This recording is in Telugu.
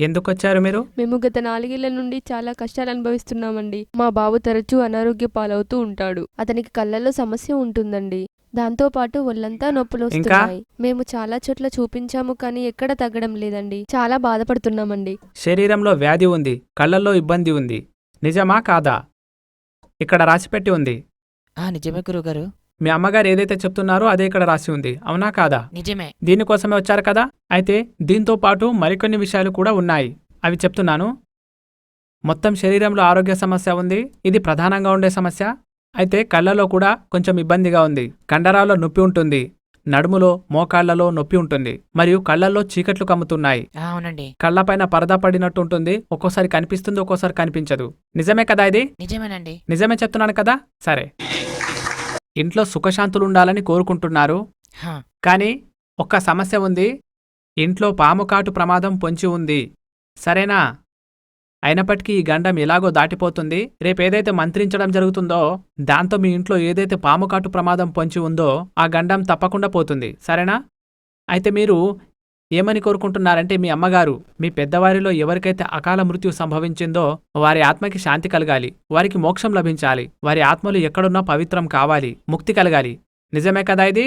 ఎందుకొచ్చారు మీరు? మేము గత నాలుగేళ్ళ నుండి చాలా కష్టాలు అనుభవిస్తున్నామండి. మా బాబు తరచూ అనారోగ్య పాలవుతూ ఉంటాడు. అతనికి కళ్ళల్లో సమస్య ఉంటుందండి. దాంతో పాటు ఒళ్ళంతా నొప్పులు వస్తున్నాయి. మేము చాలా చోట్ల చూపించాము కానీ ఎక్కడ తగ్గడం లేదండి. చాలా బాధపడుతున్నామండి. శరీరంలో వ్యాధి ఉంది. కళ్ళల్లో ఇబ్బంది ఉంది. నిజమా కాదా? ఇక్కడ రాసిపెట్టి ఉంది. ఆ నిజమే గురుగారు మీ అమ్మగారు ఏదైతే చెప్తున్నారో అదే ఇక్కడ రాసి ఉంది. అవునా కాదా? నిజమే. దీనికోసమే వచ్చారు కదా? అయితే దీంతో పాటు మరికొన్ని విషయాలు కూడా ఉన్నాయి. అవి చెప్తున్నాను. మొత్తం శరీరంలో ఆరోగ్య సమస్య ఉంది. ఇది ప్రధానంగా ఉండే సమస్య. అయితే కళ్ళలో కూడా కొంచెం ఇబ్బందిగా ఉంది. కండరాల్లో నొప్పి ఉంటుంది. నడుములో మోకాళ్ళలో నొప్పి ఉంటుంది. మరియు కళ్ళల్లో చీకట్లు కమ్ముతున్నాయి. అవునండి. కళ్ళపైన పరదా పడినట్టు ఉంటుంది. ఒక్కోసారి కనిపిస్తుంది ఒక్కోసారి కనిపించదు. నిజమే కదా ఇది? నిజమేనండి. నిజమే చెప్తున్నాను కదా? సరే. ఇంట్లో సుఖశాంతులు ఉండాలని కోరుకుంటున్నారు కానీ ఒక్క సమస్య ఉంది. ఇంట్లో పాము కాటు ప్రమాదం పొంచి ఉంది. సరేనా? అయినప్పటికీ ఈ గండం ఎలాగో దాటిపోతుంది. రేపేదైతే మంత్రించడం జరుగుతుందో దాంతో మీ ఇంట్లో ఏదైతే పాము కాటు ప్రమాదం పొంచి ఉందో ఆ గండం తప్పకుండా పోతుంది. సరేనా? అయితే మీరు ఏమని కోరుకుంటున్నారంటే మీ అమ్మగారు మీ పెద్దవారిలో ఎవరికైతే అకాల మృత్యు సంభవించిందో వారి ఆత్మకి శాంతి కలగాలి వారికి మోక్షం లభించాలి వారి ఆత్మలు ఎక్కడున్నా పవిత్రం కావాలి ముక్తి కలగాలి. నిజమే కదా ఇది?